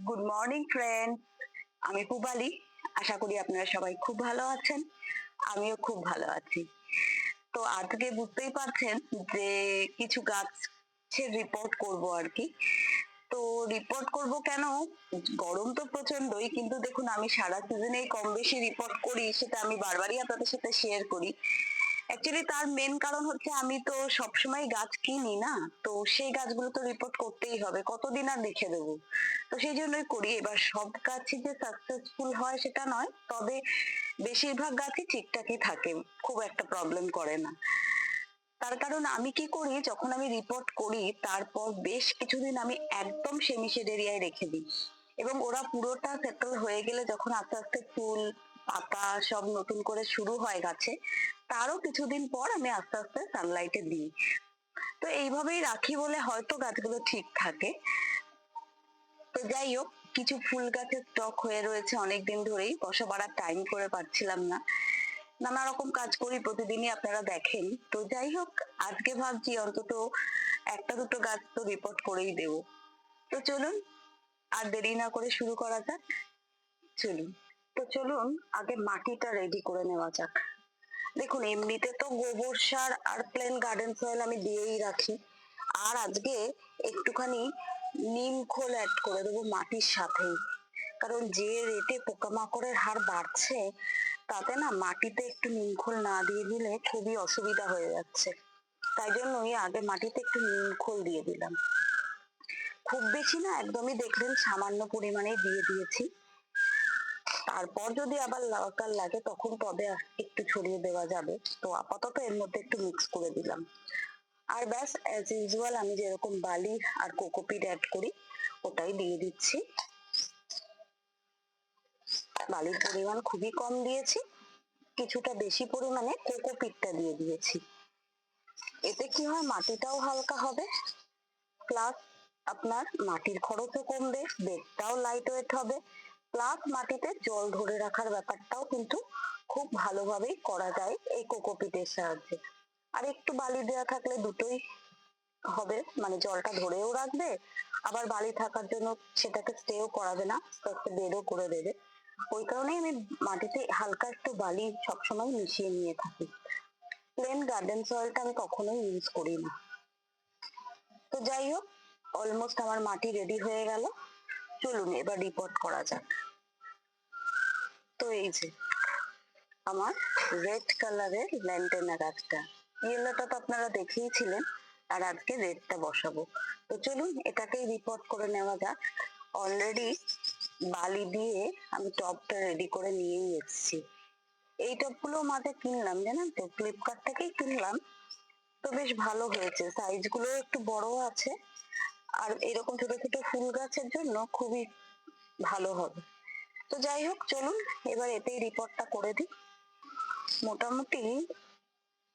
Good morning friend আমি পুবালি। আশা করি আপনারা সবাই খুব ভালো আছেন। আমিও খুব ভালো আছি। তো আজকে বুঝতেই পারছেন যে কিছু গাছের রিপোর্ট করব আর কি। তো রিপোর্ট করব কেন? গরম তো প্রচন্ডই কিন্তু দেখুন আমি সারা সিজনেই কম বেশি রিপোর্ট করি, সেটা আমি বারবারই আপনাদের সাথে শেয়ার করি। অ্যাকচুয়ালি তার মেন কারণ হচ্ছে আমি তো সবসময় গাছ কিনি না, তো সেই গাছগুলো তো রিপোর্ট করতেই হবে, কতদিন আর দেখে দেবো? তো সেই জন্যই করি। এবার সব গাছই যে সাকসেসফুল হয় সেটা নয়, তবে বেশিরভাগ গাছই ঠিকঠাকই থাকে, খুব একটা প্রবলেম করে না। তার কারণ আমি কি করি, যখন আমি রিপোর্ট করি, তারপর বেশ কিছুদিন আমি একদম সেমিশেড এরিয়ায় রেখে দিই। এবং ওরা পুরোটা সেটেল হয়ে গেলে যখন আস্তে আস্তে ফুল, পাতা সব নতুন করে শুরু হয় গাছে তারও কিছুদিন পর আমি আস্তে আস্তে সানলাইটে দিই। তো এইভাবেই রাখি বলে হয়তো গাছগুলো ঠিক থাকে। তো যাই হোক, কিছু ফুল গাছের স্টক হয়ে রয়েছে অনেকদিন ধরেই বসা বাড়ার টাইম করে পাচ্ছিলাম না। নানা রকম কাজ করি প্রতিদিনই আপনারা দেখেন। তো যাই হোক, আজকে ভাবছি অন্তত একটা দুটো গাছ তো রিপোর্ট করেই দেব। তো চলুন, আর দেরি না করে শুরু করা যাক। চলুন, তো চলুন, আগে মাটিটা রেডি করে নেওয়া যাক। দেখুন, এমনিতে তো গোবর সার আর প্লেন গার্ডেন সয়েল আমি দিয়েই রাখি। আর আজকে একটুখানি নিম খোল অ্যাড করে দেবো মাটির সাথেই। কারণ যে রেটে পোকামাকড়ের হার বাড়ছে, তাতে না মাটিতে একটু নিম খোল না দিয়ে দিলে খুবই অসুবিধা হয়ে যাচ্ছে। তাই জন্যই আগে মাটিতে একটু নিম খোল দিয়ে দিলাম। খুব বেশি না, একদমই দেখলেন সামান্য পরিমাণে দিয়ে দিয়েছি। তারপর যদি আবার দরকার লাগে, তখন তবে একটু ছড়িয়ে দেওয়া যাবে। তো আপাতত এর মধ্যে একটু মিক্স করে দিলাম। আর ব্যাস অ্যাজ ইউজুয়াল আমি যেরকম বালি আর কোকোপিট অ্যাড করি, ওটাই দিয়ে দিচ্ছি। বালির পরিমাণ খুবই কম দিয়েছি, কিছুটা বেশি পরিমাণে কোকোপিটটা দিয়ে দিয়েছি। এতে কি হয়, মাটিটাও হালকা হবে প্লাস আপনার মাটির খরচও কমবে বেডটাও লাইট ওয়েট হবে প্লাস মাটিতে জল ধরে রাখার ব্যাপারটাও কিন্তু খুব ভালোভাবেই করা যায় এই কোকোপিটের সাহায্যে। আর একটু বালি দেওয়া থাকলে দুটোই হবে মানে জলটা ধরেও রাখবে, আবার বালি থাকার জন্য সেটাকে স্টেও করাবে না একটা বেডও করে দেবে। ওই কারণেই আমি মাটিতে হালকা একটু বালি সবসময় মিশিয়ে নিয়ে থাকি। প্লেন গার্ডেন সয়েলটা আমি কখনোই ইউজ করি না তো যাই হোক অলমোস্ট আমার মাটি রেডি হয়ে গেল। চলুন এবার রিপোর্ট করা যাক। তো এই যে, আমার রেড কালারের ল্যান্টেনা গাছটা ইয়েলোটা তো আপনারা দেখেইছিলেন আর আজকে রেডটা বসাবো। তো চলুন, এটাকেই রিপোর্ট করে নেওয়া যাক। অলরেডি বালি দিয়ে আমি টপটা রেডি করে নিয়েই এসেছি। এই টপগুলো মাঝে কিনলাম, জানেন তো? ফ্লিপকার্ট থেকেই কিনলাম। তো বেশ ভালো হয়েছে। সাইজগুলো একটু বড় আছে। আর এরকম ছোট ছোট ফুল গাছের জন্য খুবই ভালো হবে। তো যাই হোক, চলুন এবার এতেই রিপোর্টটা করে দিই। মোটামুটি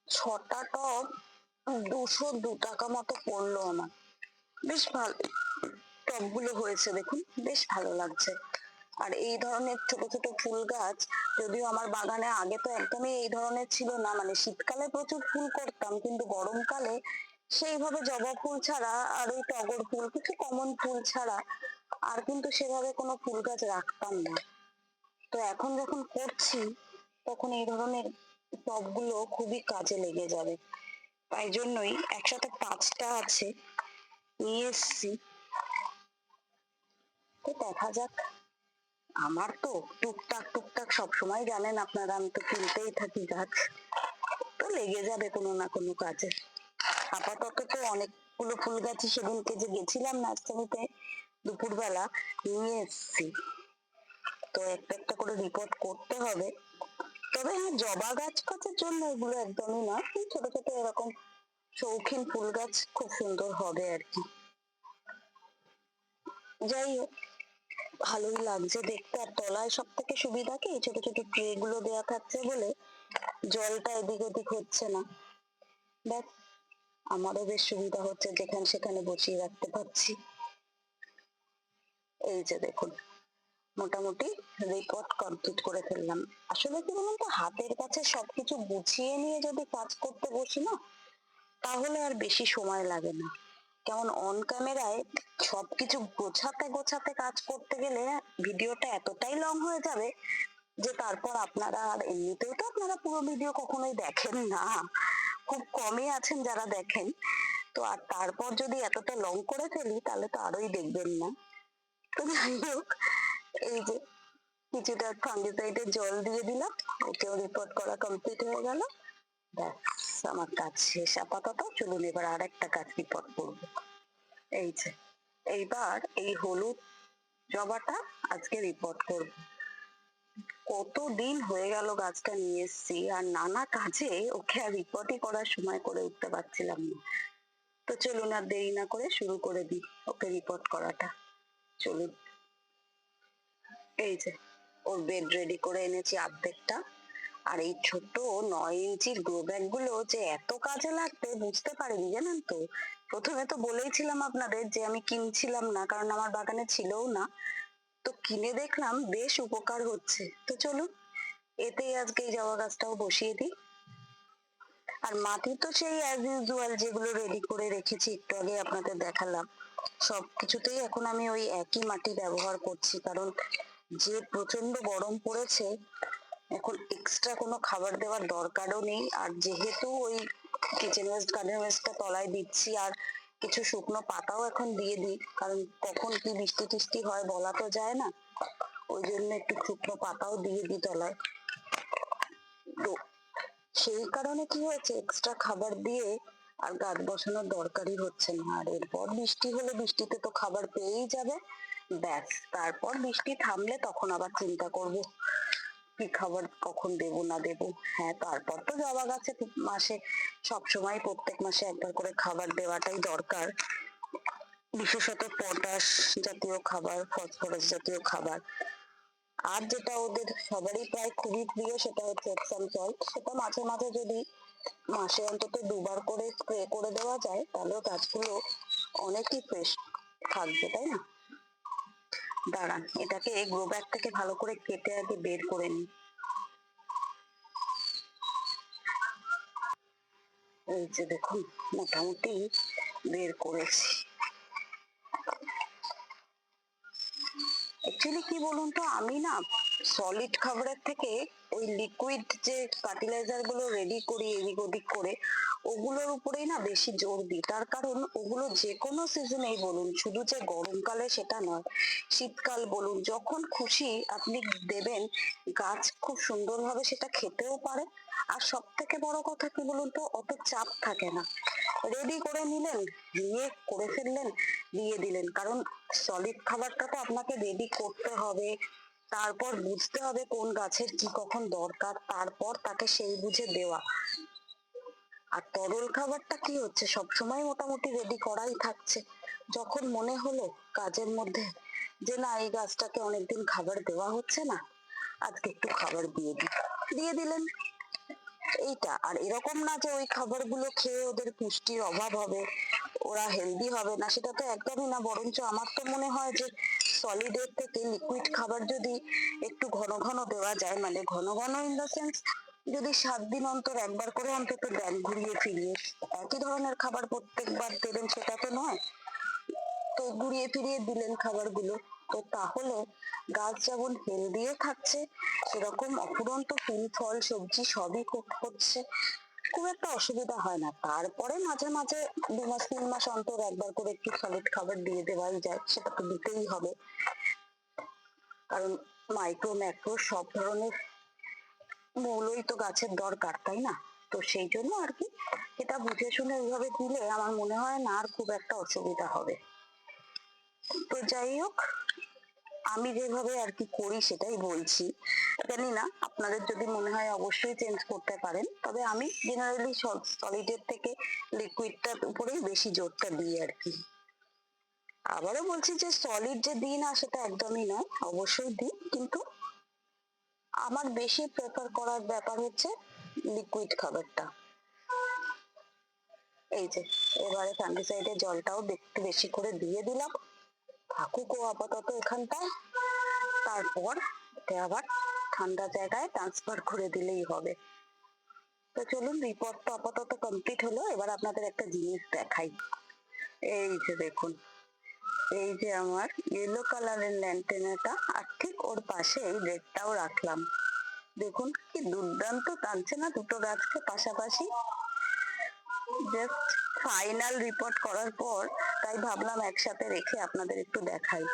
ছটা টপ দুশো দু টাকা মতো পড়ল আমার। বেশ ভালো টবগুলো হয়েছে দেখুন, বেশ ভালো লাগছে। আর এই ধরনের ছোট ছোট ফুল গাছ, যদিও আমার বাগানে আগে তো একদমই এই ধরনের ছিল না মানে শীতকালে প্রচুর ফুল করতাম, কিন্তু গরমকালে সেইভাবে জবা ফুল ছাড়া আর ওই টগর ফুল, কিছু কমন ফুল ছাড়া আর কিন্তু সেভাবে কোনো ফুল গাছ রাখতাম না। তো এখন যখন করছি, তখন এই ধরনের টবগুলো খুবই কাজে লেগে যাবে। তাই জন্যই একসাথে পাঁচটা আছে, নিয়ে এসছি। তো দেখা যাক। আমার তো টুকটাক টুকটাক সবসময় জানেন আপনারা, আমি তো কিনতেই থাকি গাছ। তো লেগে যাবে কোনো না কোনো কাজে। আপাতত তো অনেকগুলো ফুল গাছই সেদিনকে যে গেছিলাম নার্সারিতে দুপুরবেলা নিয়ে এসছি। তো একটা একটা করে রিপোর্ট করতে হবে। তবে হ্যাঁ জবা গাছ গাছের জন্য এগুলো একদমই এই ছোট ছোট এরকম শৌখিন ফুল গাছ খুব সুন্দর হবে আর কি। যাই হোক, ভালোই লাগছে দেখতে। আর তলায় সব থেকে সুবিধা কি? ছোট ছোট ট্রে গুলো দেওয়া থাকছে বলে জলটা এদিক ওদিক হচ্ছে না। ব্যাস আমারও বেশ সুবিধা হচ্ছে যেখানে সেখানে বসিয়ে রাখতে পারছি। এই যে দেখুন, মোটামুটি রিপোর্ট কমপ্লিট করে ফেললাম। আসলে কি বলুন তো, হাতের কাছে সবকিছু গুছিয়ে নিয়ে যদি কাজ করতে বসি না, তাহলে আর বেশি সময় লাগে না। কেমন অন ক্যামেরায় সবকিছু গোছাতে গোছাতে কাজ করতে গেলে ভিডিওটা এতটাই লং হয়ে যাবে যে তারপর আপনারা আর এমনিতেও তো আপনারা পুরো ভিডিও কখনোই দেখেন না। খুব কমই আছেন যারা দেখেন। তো আর তারপর যদি এতটা লং করে ফেলি, তাহলে তো আরোই দেখবেন না। তো যাই হোক, এই যে কিছুটা ফাঙ্গিসাইডের জল দিয়ে দিলাম ওকেও রিপোর্ট করা কমপ্লিট হয়ে গেল। ব্যাস, আমার কাজ শেষ। আপাতত চলুন এবার আর একটা কাজ রিপোর্ট করব। এই যে, এইবার এই হলুদ জবাটা আজকে রিপোর্ট করব। কতদিন হয়ে গেল গাছটা নিয়ে এসেছি, আর নানা কাজে ওকে আর রিপোর্টই করার সময় করে উঠতে পারছিলাম না। তো চলুন আর দেরি না করে শুরু করে দিই ওকে রিপোর্ট করাটা। চলুন। এই যে, ওর বেড রেডি করে এনেছি অর্ধেকটা আর এই ছোট নয় ইঞ্চির গ্রো ব্যাগগুলো যে এত কাজে লাগবে বুঝতে পারিনি, জানেন তো? প্রথমে তো বলেইছিলাম আপনাদের যে আমি কিনছিলাম না, কারণ আমার বাগানে ছিলও না। তো কিনে দেখলাম বেশ উপকার হচ্ছে। তো চলুন, এতেই আজকে এই জবা গাছটাও বসিয়ে দিই। আর মাটি তো সেই অ্যাজ ইউজুয়াল যেগুলো রেডি করে রেখেছি, একটু আগে আপনাদের দেখালাম। সব কিছুতেই এখন আমি ওই একই মাটি ব্যবহার করছি, কারণ যে প্রচণ্ড গরম পড়েছে, এখন এক্সট্রা কোনো খাবার দেওয়ার দরকারও নেই। আর যেহেতু ওই কিচেন ওয়েস্ট গার্ডেন ওয়েস্টটা তলায় দিচ্ছি, আর কিছু শুকনো পাতাও এখন দিয়ে দিই, কারণ কখন কি বৃষ্টি টিষ্টি হয় বলা তো যায় না। ওই জন্য একটু শুকনো পাতাও দিয়ে দিই তলায়। সেই কারণে কি হয়েছে এক্সট্রা খাবার দিয়ে আর গাছ বসানোর দরকারই হচ্ছে না। আর এরপর বৃষ্টি হলে বৃষ্টিতে তো খাবার পেয়েই যাবে। ব্যাস, তারপর বৃষ্টি থামলে তখন আবার চিন্তা করব। কি খাবার, কখন দেব, না দেব? হ্যাঁ তারপর তো জবা গাছে মাসে। সব সময় প্রত্যেক মাসে একবার করে খাবার দেওয়াটাই দরকার। বিশেষত পটাশ জাতীয় খাবার, ফসফরাস জাতীয় খাবার। আর যেটা ওদের সবারই প্রায় খুবই প্রিয়, সেটা হচ্ছে এপসাম সল্ট সেটা মাঝে মাঝে যদি মাসে অন্তত দুবার করে স্প্রে করে দেওয়া যায়, তাহলে গাছগুলো অনেকই ফ্রেশ থাকবে, তাই না? দাঁড়ান, এটাকে গ্রো ব্যাগ থেকে ভালো করে কেটে আগে বের করে নিই। এই যে দেখুন, মোটামুটি বের করেছি। অ্যাকচুয়ালি কি বলুন তো, আমি না সলিড খাবারের থেকে ওই লিকুইড যে ফার্টিলাইজারগুলো রেডি করি, এদিক ওদিক করে, ওগুলোর উপরেই না বেশি জোর দিই। তার কারণ ওগুলো যে কোনো সিজনেই বলুন, শুধু যে গরমকালে সেটা নয়, শীতকাল বলুন, যখন খুশি আপনি দেবেন, গাছ খুব সুন্দরভাবে সেটা খেতেও পারে। আর সব থেকে বড় কথা কি বলুন তো, অত চাপ থাকে না। রেডি করে নিলেন নিয়ে করে ফেললেন দিয়ে দিলেন। কারণ সলিড খাবারটা তো আপনাকে রেডি করতে হবে। তারপর বুঝতে হবে কোন গাছের কি কখন দরকার, তারপর তাকে সেই বুঝে দেওয়া। আর তরল খাবারটা কি হচ্ছে? সবসময় মোটামুটি রেডি করাই থাকছে। যখন মনে হলো কাজের মধ্যে যে, না, এই গাছটাকে অনেকদিন খাবার দেওয়া হচ্ছে না, আজকে একটু খাবার দিয়ে দিই। দিয়ে দিলেন। এইটা। আর এরকম না যে ওই খাবারগুলো খেয়ে ওদের পুষ্টির অভাব হবে। ওরা হেলদি হবে না, সেটা তো একদমই না। বরঞ্চ আমার তো মনে হয় যে সলিডের থেকে লিকুইড খাবার যদি একটু ঘন ঘন দেওয়া যায় মানে ঘন ঘন ইন দ্য সেন্স যদি সাত দিন অন্তর একবার করে অন্তত দেন ঘুরিয়ে ফিরিয়ে, একই ধরনের খাবার প্রত্যেকবার দেবেন সেটা তো নয়। তো ঘুরিয়ে ফিরিয়ে দিলেন খাবারগুলো। তো তাহলে গাছ যেমন হেলদিও থাকছে, সেরকম অফুরন্ত ফুল, ফল, সবজি সবই হচ্ছে খুব একটা অসুবিধা হয় না। তারপরে মাঝে মাঝে দু মাস, তিন মাস অন্তর একবার করে একটু সলিড খাবার দিয়ে দেওয়াই যায়, সেটা তো দিতেই হবে। কারণ মাইক্রো ম্যাক্রো সব ধরনের মৌলই তো গাছের দরকার, তাই না? তো সেই জন্য আর কি, এটা বুঝে শুনে ওইভাবে দিলে আমার মনে হয় না আর খুব একটা অসুবিধা হবে। তো যাই হোক আমি যেভাবে আর কি করি সেটাই বলছি। জানি না, আপনাদের যদি মনে হয় অবশ্যই চেঞ্জ করতে পারেন। তবে আমি জেনারেলি সলিডের থেকে লিকুইডটার উপরেই বেশি জোরটা দিই আর কি। আবারও বলছি যে সলিড যে দিই না, সেটা একদমই নয়, অবশ্যই দিই। কিন্তু আমার বেশি প্রেফার করার ব্যাপার হচ্ছে লিকুইড খাবারটা। এই যে, এবারে ফাঙ্গিসাইডের জলটাও একটু বেশি করে দিয়ে দিলাম। থাকুক আপাতত এখানটায়। তারপর একে আবার ঠান্ডা জায়গায় ট্রান্সফার করে দিলেই হবে। তো চলুন রিপোর্ট তো আপাতত কমপ্লিট হলো। এবার আপনাদের একটা জিনিস দেখাই। এই যে দেখুন, এই যে আমার ইয়েলো কালারের ল্যান্টেনাটা আর ঠিক ওর পাশে এই রেডটাও রাখলাম। দেখুন, কি দুর্দান্ত টানছে না দুটো গাছকে পাশাপাশি। জাস্ট ফাইনাল রিপোর্ট করার পর, তাই ভাবলাম একসাথে রেখে আপনাদের একটু দেখাই।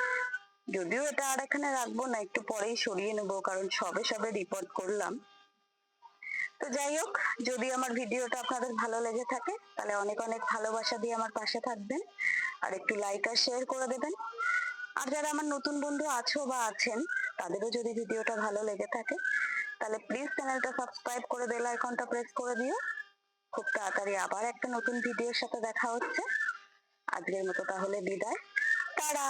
যদিও এটা আর এখানে রাখব না, একটু পরেই সরিয়ে নেব, কারণ সবে সবে রিপোর্ট করলাম। তো যাই হোক, যদি আমার ভিডিওটা আপনাদের ভালো লেগে থাকে, তাহলে অনেক অনেক ভালোবাসা দিয়ে আমার পাশে থাকবেন, আর একটু লাইক আর শেয়ার করে দেবেন। আর যারা আমার নতুন বন্ধু আছো বা আছেন, তাদেরও যদি ভিডিওটা ভালো লেগে থাকে, তাহলে প্লিজ চ্যানেলটা সাবস্ক্রাইব করে বেল আইকনটা প্রেস করে দিও। খুব তাড়াতাড়ি আবার একটা নতুন ভিডিওর সাথে দেখা হচ্ছে। আজকের মতো তাহলে বিদায়। তারা